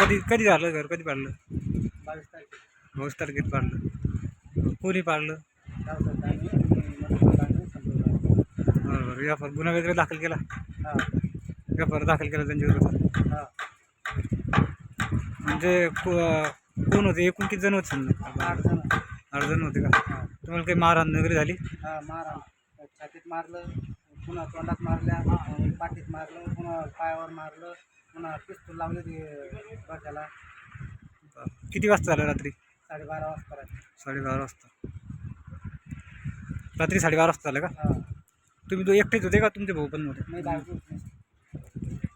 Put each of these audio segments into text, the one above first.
कधी कधी झालं घर? कधी पाडलं? बावीस तारखेला बावीस तारखेत पाडलं. कोणी पाडलं? बरं बरं व्यापार गुन्हा वगैरे दाखल केला? हा व्यापार दाखल केला त्यांच्या विरोधात? म्हणजे को- कोण होते? एकूण किती जण होते समजा? आठ जण होते का? तुम्हाला काही मारहाण वगैरे झाली? मारा छातीत मारलं. पुन्हा तोंडात मारल्या पाठीत मारलं पुन्हा पायावर मारलं पुन्हा पिस्तूल लावले ते डोक्याला. किती वाजता झालं रात्री? साडेबारा वाजता रात्री. साडेबारा वाजता. रात्री साडेबारा वाजता झालं का? हा. तुम्ही तो एकटेच होते का तुमचे भाऊ पण होते मी होती.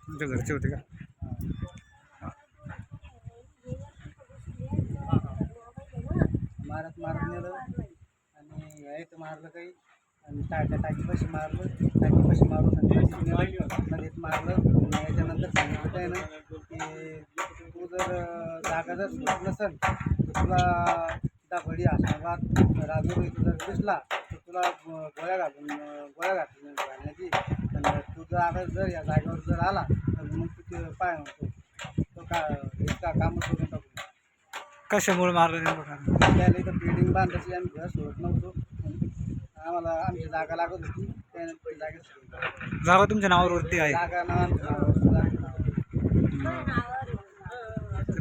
तुमच्या घरचे होते का? हा. मारत मारत नेलं आणि यायचं मारलं काही. आणि टाक्या टाकी पशी मारलं टाकी पशी मारून नदीत मारलं. याच्यानंतर सांगितलं काय ना की तू जर जागा जर नसेल तर तुला दाभडी आशाबाद राजुरी जर दिसला तर तुला गोळ्या घालून गोळ्या घालून घालण्याची. आणि तू जर आता जर या जागेवर जर आला तर मग तू पाय म्हणतो तो का इतका काम सोडून टाकू कशामुळे मारलं? त्याला इथं बिल्डिंग बांधायची आम्ही घर सोडत नव्हतो. आम्हाला आमची जागा लागत होती. त्यानंतर ती जागेत सोडली. जागा तुमच्या नावावरती आहे. जागा.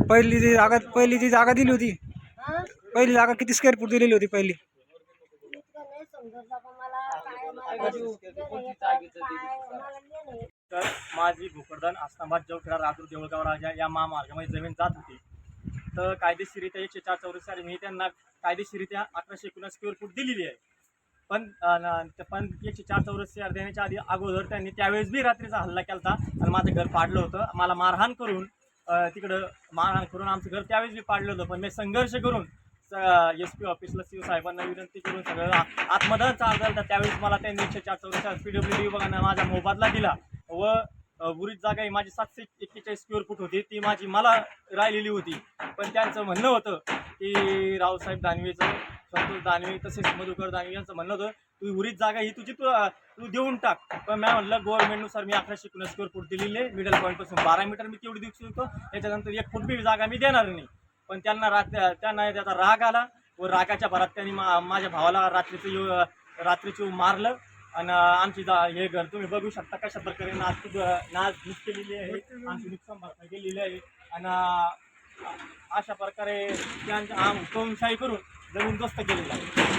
पहिली जी जागा पहिली जी जागा दिली होती. पहिली जागा किती स्क्वेअर फूट दिलेली होती पहिली? तर माझी भोकरदन आस्ताबाद जवखेडा राजूर देऊळगाव राजा या महामार्गामध्ये जमीन जात होती. तर कायदेशीरित्या एकशे चार चौरस मी त्यांना कायदेशीरित्या अकराशे एकोणीस स्क्वेअर फूट दिलेली आहे. पण न- पण एकशे चार चौरस देण्याच्या आधी अगोदर त्यांनी त्यावेळेस बी रात्रीचा हल्ला केला आणि माझं घर पाडलं होतं. मला मारहाण करून तिकडं मारहाण करून आमचं घर त्यावेळेस बी पाडलं होतं. पण मी संघर्ष करून एस पी ऑफिसला सी साहेबांना विनंती करून सगळं आत्मदान चालू झालं तर त्यावेळेस मला त्यांनी एकशे चार चौरस पी डब्ल्यू डी विभागानं माझा मोबदला दिला व उरीत जागा ही माझी सातशे एक्केचाळीस स्क्वेअर फूट होती. ती माझी मला राहिलेली होती. पण त्यांचं म्हणणं होतं की रावसाहेब दानवेचं संतोष दानवे तसेच मधुकर दानवे यांचं म्हणणं होतं तू उरीत जागा ही तुझी तू तू देऊन टाक. पण मी म्हणलं गव्हर्नमेंटनुसार मी अकराशे एकोणीस स्क्वेअर फूट दिलेली आहे मिडल पॉईंटपासून बारा मीटर मी तेवढी देऊ शकतो. त्याच्यानंतर एक फूट बी जागा मी देणार नाही. पण त्यांना रात त्यांना त्याचा राग आला व रागाच्या भरात त्यांनी मा माझ्या भावाला रात्रीचं येऊ रात्रीचं मारलं. आणि आमची जा हे घर तुम्ही बघू शकता कशा प्रकारे नाच नाच केलेली आहे. आमची नुकसान भरपाई केलेली आहे. आणि अशा प्रकारे त्यांच्या आम हुकुमशाही करून जमीन दोस्त केलेला आहे.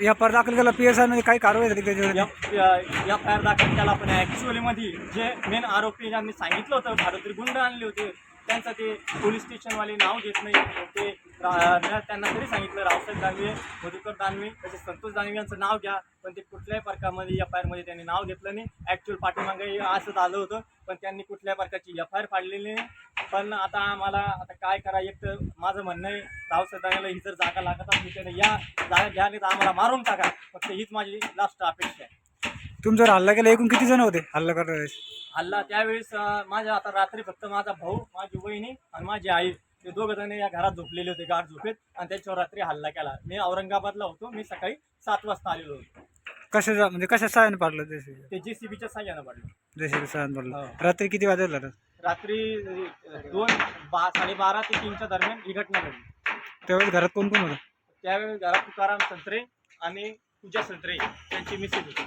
व्यापार दाखल केला पी एस आय काही कारवाई झाली त्याच्यावर? या या फायर दाखल केला पण ॲक्च्युअली मध्ये जे मेन आरोपी ज्यांनी सांगितलं होतं भारतीय गुंड आणले होते त्यांचं ते पोलीस स्टेशनवाले नाव घेत नाही. ते त्यांना तरी सांगितलं रावसाहेब दानवे मधुकर दानवे तसेच संतोष दानवे यांचं नाव घ्या. पण ते कुठल्याही प्रकारमध्ये एफ आय आरमध्ये त्यांनी नाव घेतलं नाही. ॲक्च्युअल पाठीमागे असंच आलं होतं पण त्यांनी कुठल्याही प्रकारची एफ आय आर पाडलेली नाही. पण आता आम्हाला आता काय करा एक तर माझं म्हणणं आहे रावसाहेब दानवेला ही जर जागा लागत असली तर या जागा घ्या नाही तर आम्हाला मारून टाका. फक्त हीच माझी लास्ट अपेक्षा आहे. तुमच्यावर हल्ला केला एकूण किती जण होते हल्ला करणारे हल्ला त्यावेळेस अं, माझ्या आता रात्री फक्त माझा भाऊ माझी वहिनी आणि माझी आई ते दोघं जण या घरात झोपलेले होते गाठ झोपेत. आणि त्याच्यावर रात्री हल्ला केला. मी औरंगाबादला होतो मी सकाळी सात वाजता आलेलो होतो. कशा म्हणजे कशा सहाय्याने पाडलं ते? ते जे सी बीच्या साह्यानं पडलं. जसे सहाय्याने पाडलं. हो. रात्री किती वाजता झालं रात्री दोन बा साडेबारा ते तीनच्या दरम्यान ही घटना घडली. त्यावेळेस घरात कोण कोण होतं? त्यावेळी घरात तुकाराम संत्रे आणि पूजा संत्रे त्यांची मिसेस होती.